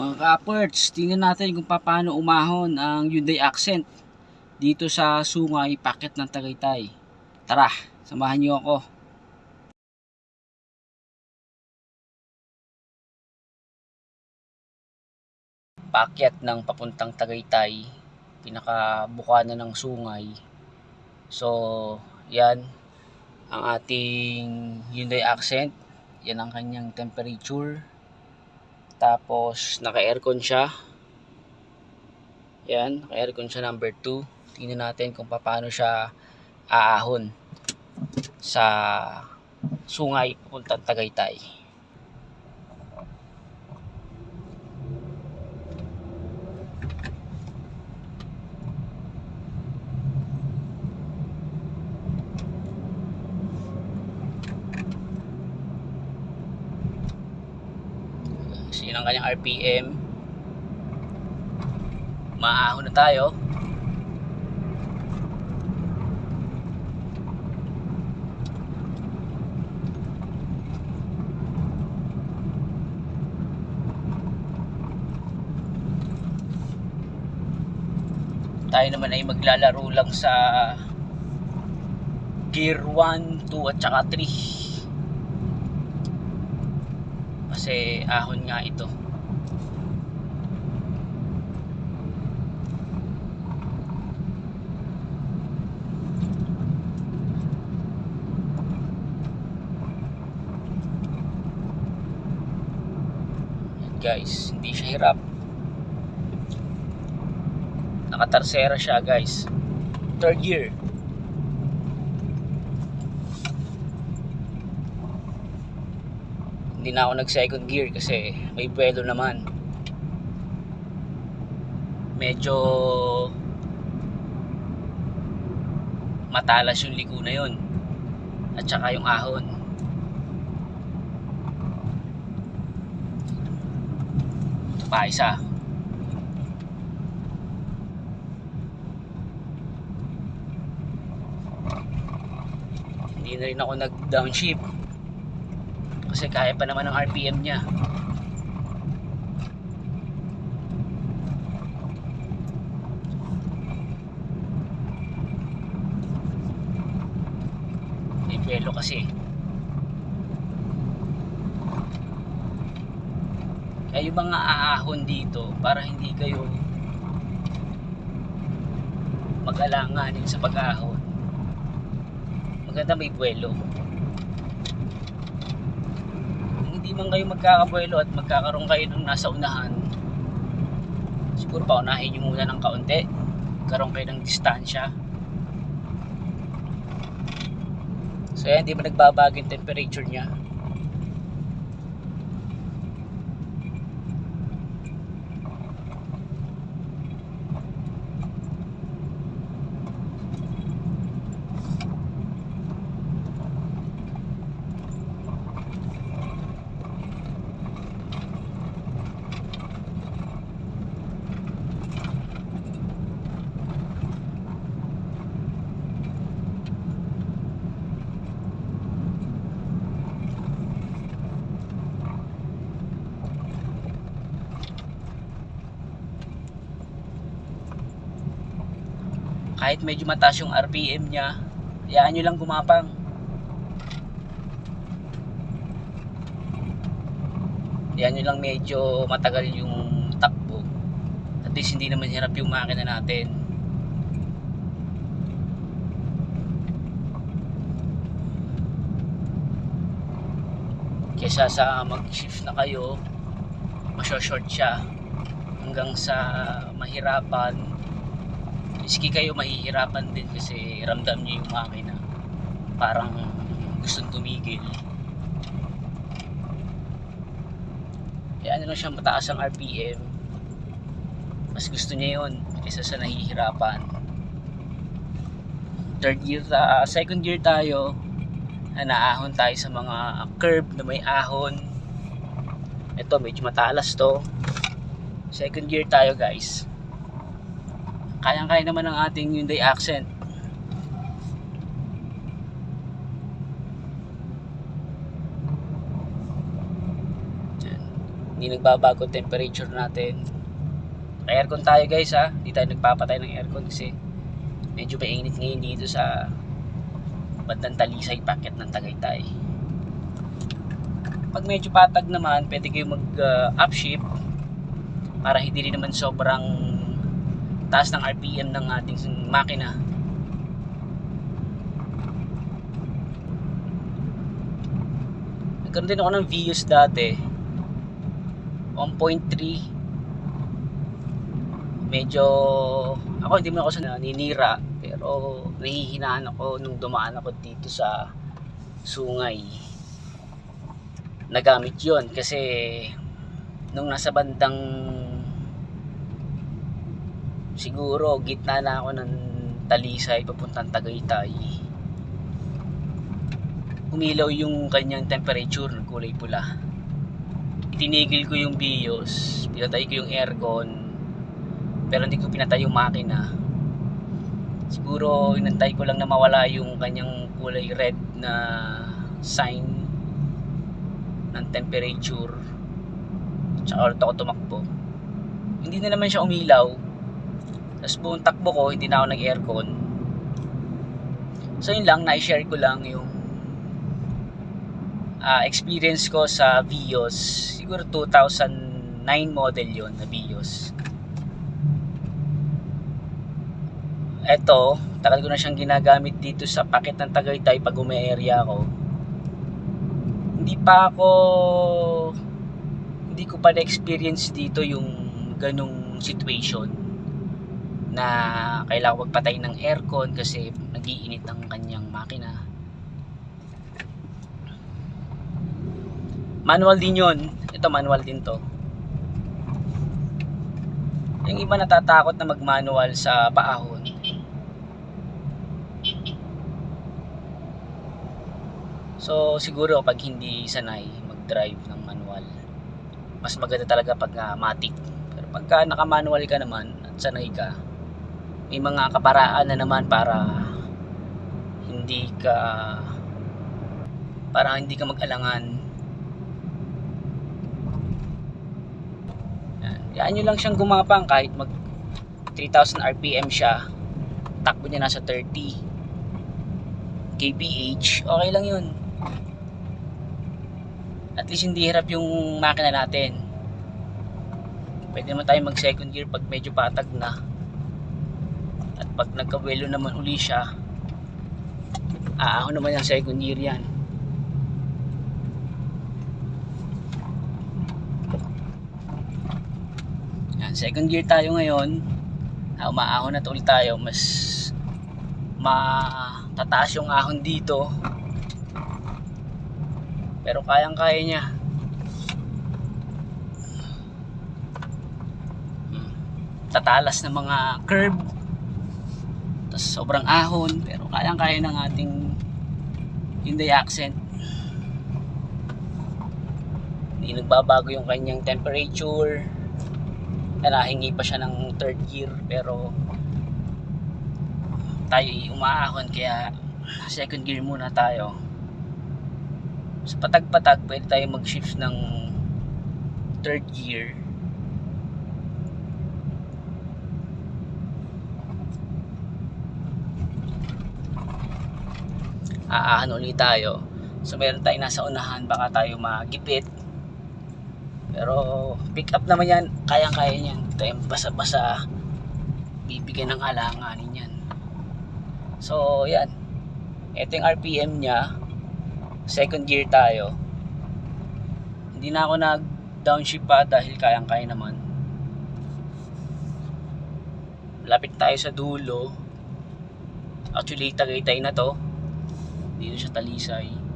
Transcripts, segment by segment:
Mga ka-perts, tingnan natin kung paano umahon ang Hyundai Accent dito sa Sungay, Paket ng Tagaytay. Tara, samahan niyo ako. Paket ng papuntang Tagaytay, pinakabukanan ng Sungay. So, yan ang ating Hyundai Accent. Yan ang kanyang temperature. Tapos, naka-aircon siya. Yan, naka-aircon siya number 2. Tingnan natin kung paano siya aahon sa sungay papuntang Tagaytay. So, yun ang kanyang RPM. Maahon na tayo. Tayo naman ay maglalaro lang sa Gear 1, 2 at saka 3 kasi ahon nga ito. Guys hindi siya hirap. Nakatarsera siya guys. Third year hindi na ako nag second gear kasi may buwelo naman. Medyo matalas yung liko na yun. At saka yung ahon. Ito pa isa. Hindi na rin ako nag downshift kasi kaya pa naman ng RPM niya. Buwelo kasi. Kaya yung mga aahon dito para hindi kayo mag-alanganin sa pag-ahon maganda may buwelo hindi man kayo magkakabuelo at magkakaroon kayo ng nasa unahan siguro paunahin nyo muna ng kaunti. Karoon kayo ng distansya. So yan hindi ba nagbabago yung temperature nya kahit medyo mataas yung RPM nya hayaan nyo lang gumapang. Hayaan nyo lang medyo matagal yung takbo. At least hindi naman hirap yung makina natin. Kesa sa mag shift na kayo masyo-short siya hanggang sa mahirapan miski kayo mahihirapan din kasi ramdam niyo yung makina parang gustong tumigil. Kaya ano lang siya mataas ang RPM mas gusto niya yun kaysa sa nahihirapan. Third year ta second year tayo na naahon tayo sa mga curve na may ahon. Ito medyo matalas to. Second gear tayo guys kayang-kaya naman ng ating Hyundai Accent Yan. Hindi nagbabago temperature natin. Aircon tayo guys ha. Hindi tayo nagpapatay ng aircon kasi medyo mainit ngayon dito sa bandang Talisay packet ng Tagaytay. Pag medyo patag naman, pwede kayo mag uh, upshift para hindi rin naman sobrang taas ng RPM ng ating makina. Nagkaroon din ako ng views dati. 1.3 medyo ako hindi mo ako sa naninira pero nahihinaan ako nung dumaan ako dito sa sungay. Nagamit yon kasi nung nasa bandang siguro gitna na ako ng Talisay papuntang Tagaytay. Umilaw yung kanyang temperature ng kulay pula. Tinigil ko yung BIOS pinatay ko yung aircon pero hindi ko pinatay yung makina. Siguro inantay ko lang na mawala yung kanyang kulay red na sign ng temperature. Tsaka ulit ako tumakbo. Hindi na naman siya umilaw tapos buong takbo ko hindi na ako nag aircon so yun lang na-share ko lang yung uh, experience ko sa Vios. Siguro 2009 model yon na Vios. Eto tagal ko na siyang ginagamit dito sa packet ng Tagaytay pag area ako. Hindi pa ako hindi ko pa na-experience dito yung ganong situation na kailangan magpatay ng aircon kasi nagiinit ang kanyang makina. Manual din yon ito manual din to. Yung iba natatakot na mag manual sa paahon. So siguro pag hindi sanay mag drive ng manual mas maganda talaga pag uh, pero pagka naka manual ka naman at sanay ka may mga kaparaan na naman para hindi ka para hindi ka mag-alangan Yan nyo lang siyang gumapang kahit mag 3000 RPM siya. Takbo niya nasa 30 kph. Okay lang yun. At least hindi hirap yung makina natin. Pwede naman tayo mag second gear pag medyo patag na. At pag nagkawelo naman uli siya, aahon naman yung second gear yan. Yan, second gear tayo ngayon. Uh, umaahon na ulit tayo. Mas matataas yung ahon dito. Pero kayang-kaya niya. Hmm. Tatalas ng mga curve. Tapos sobrang ahon. Pero kayang-kaya ng ating Hyundai Accent. Hindi nagbabago yung kanyang temperature nahingi pa siya ng third gear pero tayo umaahon kaya second gear muna tayo sa patag-patag pwede tayo mag shift ng third gear aahan ulit tayo. So meron tayo nasa unahan. Baka tayo magipit. Pero pick up naman yan. Kayang kaya niyan. Tayo basa basa bibigyan ng alanganin yan. So yan. Ito yung RPM nya second gear tayo. Hindi na ako nag downshift pa dahil kayang kaya naman. Lapit tayo sa dulo. Actually tagaytay na to dito sa Talisay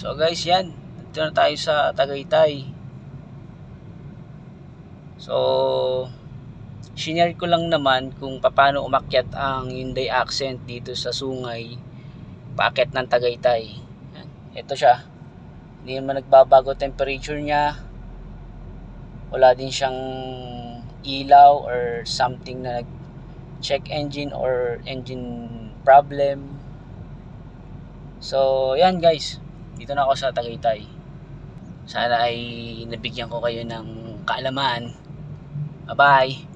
So guys, yan. Dito na tayo sa Tagaytay. So, sinare ko lang naman kung paano umakyat ang Hyundai Accent dito sa Sungay. Packet ng Tagaytay. Ito siya. Hindi naman nagbabago temperature niya. Wala din siyang ilaw or something na nag check engine or engine problem. So, yan guys. Dito na ako sa Tagaytay. Sana ay nabigyan ko kayo ng kaalaman. Bye-bye.